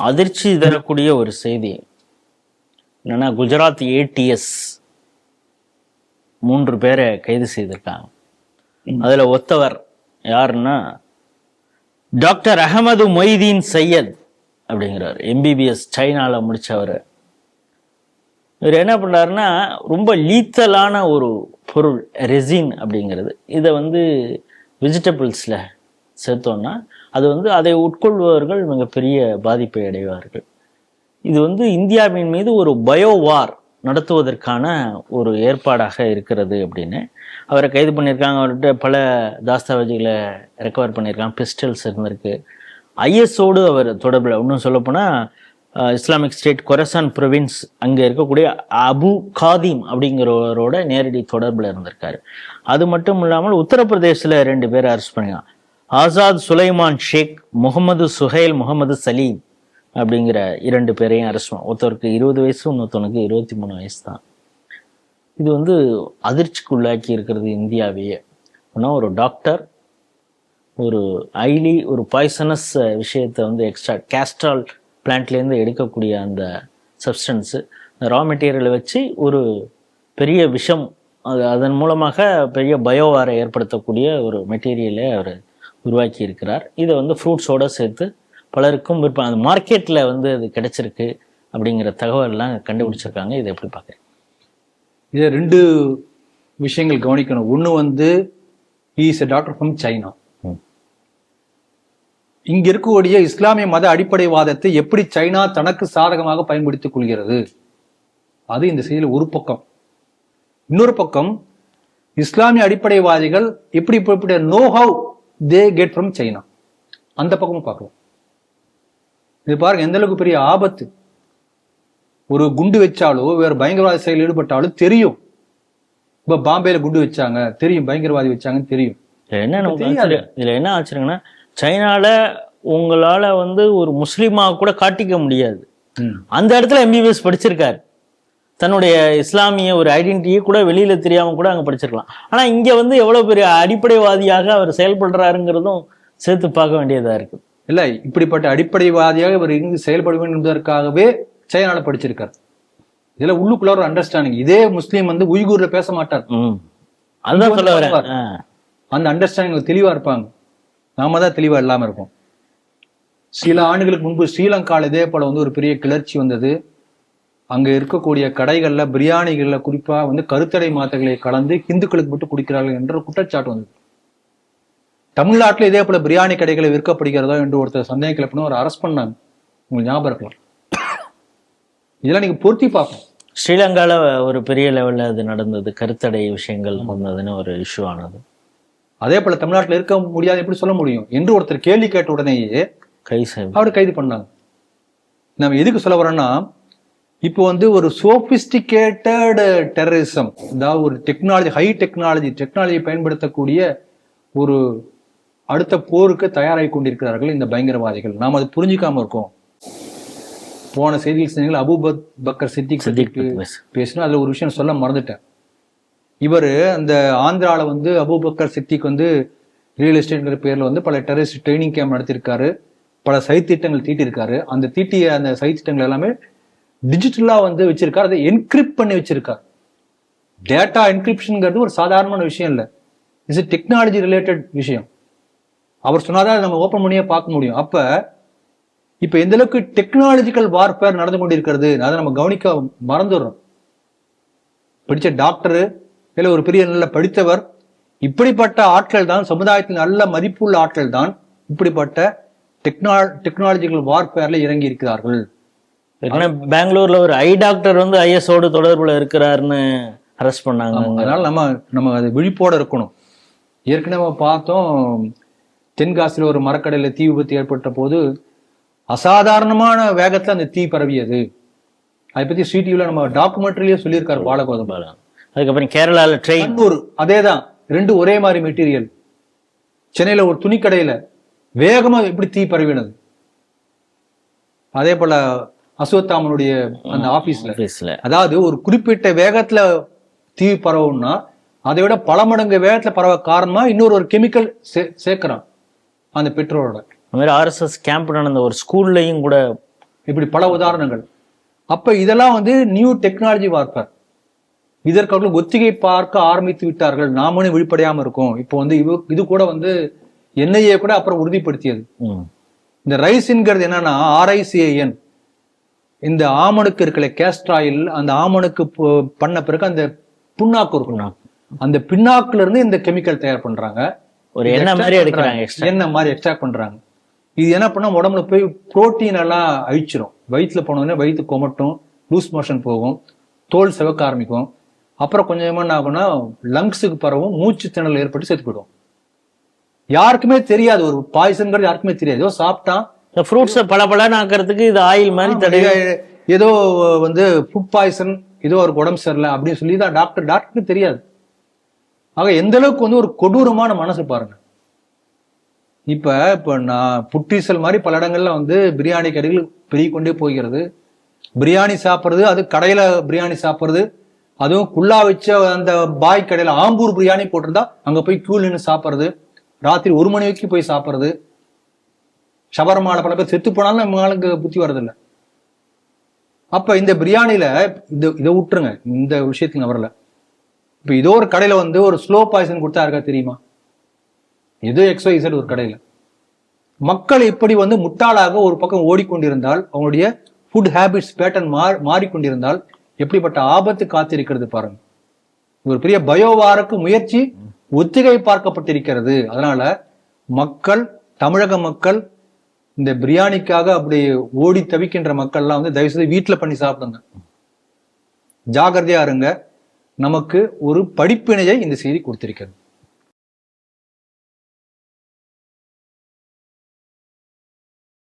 அதிர்ச்சி தரக்கூடிய ஒரு செய்தி. என்னன்னா குஜராத் ஏடிஎஸ் மூன்று பேரை கைது செய்திருக்காங்க. அதுல ஒத்தவர் யாருன்னா டாக்டர் அகமது மொய்தீன் சையத் அப்படிங்கிறார். எம்பிபிஎஸ் சைனால முடிச்சவர். இவர் என்ன பண்றாருன்னா ரொம்ப லீத்தலான ஒரு பொருள் ரெசின் அப்படிங்கிறது. இதை வந்து வெஜிடபிள்ஸ்ல சேர்த்தோம்னா அது வந்து அதை உட்கொள்பவர்கள் மிகப்பெரிய பாதிப்பை அடைவார்கள். இது வந்து இந்தியாவின் மீது ஒரு பயோவார் நடத்துவதற்கான ஒரு ஏற்பாடாக இருக்கிறது அப்படின்னு. அவரை கைது பண்ணியிருக்காங்க அவர்கிட்ட பல தாஸ்தாவேஜிகளை ரெக்கவர் பண்ணியிருக்காங்க பிஸ்டல்ஸ் இருந்திருக்கு. ஐஎஸ்ஓடு அவர் தொடர்பில் இன்னும் சொல்லப்போனால் இஸ்லாமிக் ஸ்டேட் கொரசான் ப்ரொவின்ஸ் அங்கே இருக்கக்கூடிய அபு காதிம் அப்படிங்கிறவரோட நேரடி தொடர்பில் இருந்திருக்காரு. அது மட்டும் இல்லாமல் உத்தரப்பிரதேசில் ரெண்டு பேர் அரெஸ்ட் பண்ணியிருக்காங்க. ஆசாத் சுலைமான் ஷேக் முகமது சுஹைல் முகமது சலீம் அப்படிங்கிற இரண்டு பேரையும் அரெஸ்ட் பண்ண ஒருத்தருக்கு இருபது வயசு இன்னொருத்தனுக்கு இருபத்தி மூணு வயசு தான் இது வந்து அதிர்ச்சிக்குள்ளாக்கி இருக்கிறது இந்தியாவையே. ஆனால் ஒரு டாக்டர் ஒரு ஐலி ஒரு பாய்சனஸ் விஷயத்தை வந்து எக்ஸ்ட்ரா கேஸ்ட்ரால் பிளான்ட்லேருந்து எடுக்கக்கூடிய அந்த சப்ஸ்டன்ஸு ரா மெட்டீரியலை வச்சு ஒரு பெரிய விஷம் அது அதன் மூலமாக பெரிய பயோவாரை ஏற்படுத்தக்கூடிய ஒரு மெட்டீரியலை அவர் உருவாக்கி இருக்கிறார் இதை வந்து ஃப்ரூட்ஸோடு சேர்த்து பலருக்கும் விற்பனை அந்த மார்க்கெட்டில் வந்து அது கிடைச்சிருக்கு அப்படிங்கிற தகவல்லாம் கண்டுபிடிச்சிருக்காங்க. இதை எப்படி பார்க்குறேன் இதை ரெண்டு விஷயங்கள் கவனிக்கணும். ஒன்று வந்து is a doctor from China. இங்க இருக்கக்கூடிய இஸ்லாமிய மத அடிப்படைவாதத்தை எப்படி சைனா தனக்கு சாதகமாக பயன்படுத்திக் கொள்கிறது? அது இந்த செய்தியில் ஒரு பக்கம். இன்னொரு பக்கம் இஸ்லாமிய அடிப்படைவாதிகள் எப்படி இப்படி no how they get from China அந்த பக்கமும் பார்க்கலாம். இது பாருங்க எந்த அளவுக்கு பெரிய ஆபத்து. ஒரு குண்டு வச்சாலோ வேற பயங்கரவாத செயலில் ஈடுபட்டாலும் தெரியும். இப்ப பாம்பேல குண்டு வச்சாங்க தெரியும் பயங்கரவாதி வச்சாங்கன்னு தெரியும். என்ன நமக்கு இதுல என்ன ஆச்சரியங்கன்னா சைனால உங்களால வந்து ஒரு முஸ்லீமா கூட காட்டிக்க முடியாது. அந்த இடத்துல எம்பிபிஎஸ் படிச்சிருக்காரு. தன்னுடைய இஸ்லாமிய ஒரு ஐடென்டிட்டியை கூட வெளியில தெரியாம கூட அங்க படிச்சிருக்கலாம். ஆனா இங்க வந்து எவ்வளவு பெரிய அடிப்படைவாதியாக அவர் செயல்படுறாருங்கிறதும் சேர்த்து பார்க்க வேண்டியதா இருக்கு. இல்ல இப்படிப்பட்ட அடிப்படைவாதியாக இவர் இங்கு செயல்பட வேண்டும் என்பதற்காகவே சைனால படிச்சிருக்கார். இதுல உள்ளுக்குள்ள ஒரு அண்டர்ஸ்டாண்டிங் இதே முஸ்லீம் வந்து உய்கூர்ல பேச மாட்டார். அதுதான் சொல்ல. அந்த அண்டர்ஸ்டாண்டிங் தெளிவா இருப்பாங்க. நாம தான் தெளிவா இல்லாம இருப்போம் சில ஆண்டுகளுக்கு முன்பு ஸ்ரீலங்கால இதே போல வந்து ஒரு பெரிய கிளர்ச்சி வந்தது. அங்க இருக்கக்கூடிய கடைகள்ல பிரியாணிகள்ல குறிப்பா வந்து கருத்தடை மாத்திரைகளை கலந்து இந்துக்களுக்கு மட்டும் குடிக்கிறார்கள் என்ற குற்றச்சாட்டு வந்தது. தமிழ்நாட்டுல இதே போல பிரியாணி கடைகளை விற்கப்படுகிறதோ என்று ஒருத்தர் சந்தேகம் கிளப்பின ஒரு அரெஸ்ட் பண்ணாங்க. உங்களுக்கு ஞாபகம் இருக்கலாம். இதெல்லாம் நீங்க பொருத்தி பார்க்கணும். ஸ்ரீலங்கால ஒரு பெரிய லெவல்ல அது நடந்தது. கருத்தடை விஷயங்கள் வந்ததுன்னு ஒரு இஷ்யூ ஆனது. அதே போல தமிழ்நாட்டுல இருக்க முடியாது எப்படி சொல்ல முடியும்? என்று ஒருத்தர் கேள்வி கேட்ட உடனேயே கை அவரை கைது பண்ணாங்க. நம்ம எதுக்கு சொல்ல வரோம்னா இப்போ வந்து ஒரு சோபிஸ்டிகேட்டட் டெரரிசம் அதாவது ஒரு டெக்னாலஜி ஹை டெக்னாலஜி டெக்னாலஜியை பயன்படுத்தக்கூடிய ஒரு அடுத்த போருக்கு தயாராகி கொண்டிருக்கிறார்கள் இந்த பயங்கரவாதிகள். நாம் அதை புரிஞ்சுக்காம இருக்கோம். போன செய்தியில் சொன்னீங்களா அபு பக்- பக்கர் சித்திக் சித்திக். பேசணும் அதுல ஒரு விஷயம் சொல்ல மறந்துட்டேன். இவர் அந்த ஆந்திரால வந்து அபூபக்கர் சித்திக் வந்து ரியல் எஸ்டேட்ங்கிற பேர்ல வந்து பல டெரரிஸ்ட் ட்ரைனிங் கேம்ப் நடத்தியிருக்காரு பல சைத்திட்டங்கள் தீட்டியிருக்காரு அந்த தீட்டிய அந்த சைத்திட்டங்கள் எல்லாமே டிஜிட்டலாக வந்து வச்சிருக்கார். அதை என்கிரிப்ட் பண்ணி வச்சிருக்கார். டேட்டா என்கிரிப்ஷனுங்கிறது ஒரு சாதாரணமான விஷயம் இல்லை. இட்ஸ் டெக்னாலஜி ரிலேட்டட் விஷயம். அவர் சொன்னாதான் நம்ம ஓப்பன் பண்ணியே பார்க்க முடியும். அப்போ இப்போ எந்த அளவுக்கு டெக்னாலஜிக்கல் வார்ஃபேர் நடந்து கொண்டிருக்கிறது அதை நம்ம கவனிக்க மறந்துடுறோம். படித்த டாக்டரு இல்லை ஒரு பெரிய நல்ல படித்தவர் இப்படிப்பட்ட ஆட்கள் தான் சமுதாயத்தில் நல்ல மதிப்புள்ள ஆட்கள் தான் இப்படிப்பட்ட டெக்னா டெக்னாலஜிக்கல் வார்ஃபேரில் இறங்கி இருக்கிறார்கள் ஏன்னா பெங்களூர்ல ஒரு ஐ டாக்டர் வந்து ஐஎஸ்ஓடு தொடர்புல இருக்கிறாருன்னு அரெஸ்ட் பண்ணாங்க அதனால நம்ம நம்ம அது விழிப்போட இருக்கணும். ஏற்கனவே பார்த்தோம் தென்காசியில் ஒரு மரக்கடையில தீ விபத்து ஏற்பட்ட போது அசாதாரணமான வேகத்துல அந்த தீ பரவியது. அதை பத்தி சிடிவில நம்ம டாக்குமெண்ட்ரிலேயே சொல்லியிருக்காரு பாலகோதம். அதுக்கப்புறம் கேரளால ட்ரெயின் கண்ணூர் அதேதான். ரெண்டு ஒரே மாதிரி மெட்டீரியல் சென்னையில ஒரு துணிக்கடையில வேகமா எப்படி தீ பரவினது. அதே போல அஸ்வத்தாமனுடைய அந்த ஆபீஸ்ல. அதாவது ஒரு குறிப்பிட்ட வேகத்துல தீ பரவும்னா அதை விட பல மடங்கு வேகத்துல பரவ காரணமா இன்னொரு ஒரு கெமிக்கல் சேர்க்கிறான் அந்த பெட்ரோலோட அந்த மாதிரி ஆர்எஸ்எஸ் கேம்ப் நடந்த ஒரு ஸ்கூல்லையும் கூட இப்படி பல உதாரணங்கள். அப்ப இதெல்லாம் வந்து நியூ டெக்னாலஜி வார்ப்பர். இதற்கு அவர்கள் ஒத்திகை பார்க்க ஆரம்பித்து விட்டார்கள். நாமளும் விழிப்படையாம இருக்கோம். இப்போ வந்து இது இது கூட வந்து என்ஐஏ கூட அப்புறம் உறுதிப்படுத்தியது. இந்த ரைஸ்ங்கிறது என்னன்னா ஆர்ஐசிஏஎன் இந்த ஆமணுக்கு இருக்கல கேஸ்ட்ராயில் அந்த ஆமணுக்கு பண்ண பிறகு அந்த புண்ணாக்கு இருக்கும் அந்த பின்னாக்குல இருந்து இந்த கெமிக்கல் தயார் பண்றாங்க. ஒரு எண்ணெய் மாதிரி எடுக்கிறாங்க எண்ணெய் மாதிரி எக்ஸ்ட்ராக்ட் பண்றாங்க. இது என்ன பண்ணா உடம்புல போய் புரோட்டீன் எல்லாம் அழிச்சிரும். வயிற்றுல போனோடனே வயிற்று கொமட்டும் லூஸ் மோஷன் போகும் தோல் சிவக்க ஆரம்பிக்கும். அப்புறம் கொஞ்சம் என்ன ஆகும்னா லங்ஸுக்கு பரவும் மூச்சு திணறல் ஏற்பட்டு செத்து போயிடும். யாருக்குமே தெரியாது. ஒரு பாய்சன்கிறது யாருக்குமே தெரியாது. ஏதோ சாப்பிட்டான் இந்த ஃப்ரூட்ஸை பல பலன்னு ஆக்கிறதுக்கு இது ஆயில் மாதிரி ஏதோ- ஏதோ வந்து ஃபுட் பாய்சன் ஏதோ ஒரு உடம்பு சரியில்லை அப்படின்னு சொல்லி தான் டாக்டர் டாக்டருக்கு தெரியாது. ஆக எந்த அளவுக்கு வந்து ஒரு கொடூரமான மனசு பாருங்க. இப்ப இப்ப நான் புட்டீசல் மாதிரி பல இடங்கள்ல வந்து பிரியாணி கடைகள் பெருகி கொண்டே போகிறது. பிரியாணி சாப்பிடுறது அது கடையில பிரியாணி சாப்பிடுறது. அதுவும் குள்ளா வச்ச அந்த பாய் கடையில ஆம்பூர் பிரியாணி போட்டிருந்தா அங்க போய் கியூ நின்று சாப்பிடுறது. ராத்திரி ஒரு மணி வரைக்கும் போய் சாப்பிடுறது. ஷவர்மால பல பேர் செத்து போனாலும் நம்ம ஆளுக்கு புத்தி வரதில்லை அப்ப இந்த பிரியாணியில இது இதை விட்டுருங்க இந்த விஷயத்துக்கு வரல. இப்ப இதோ ஒரு கடையில வந்து ஒரு ஸ்லோ பாய்சன் கொடுத்தா இருக்கா தெரியுமா? ஏதோ எக்ஸோ இசட் ஒரு கடையில. மக்கள் இப்படி வந்து முட்டாளாக ஒரு பக்கம் ஓடிக்கொண்டிருந்தால் அவங்களுடைய ஃபுட் ஹேபிட்ஸ் பேட்டர்ன் மாறி மாறிக்கொண்டிருந்தால் எப்படிப்பட்ட ஆபத்து காத்திருக்கிறது பாருங்க. ஒரு பெரிய பயோவாருக்கு முயற்சி ஒத்திகை பார்க்கப்பட்டிருக்கிறது. அதனால மக்கள் தமிழக மக்கள் இந்த பிரியாணிக்காக அப்படி ஓடி தவிக்கின்ற மக்கள்லாம் வந்து தயவு செய்து பண்ணி சாப்பிடுங்க. ஜாகிரதையா இருங்க. நமக்கு ஒரு படிப்பினையை இந்த செய்தி கொடுத்திருக்கிறது.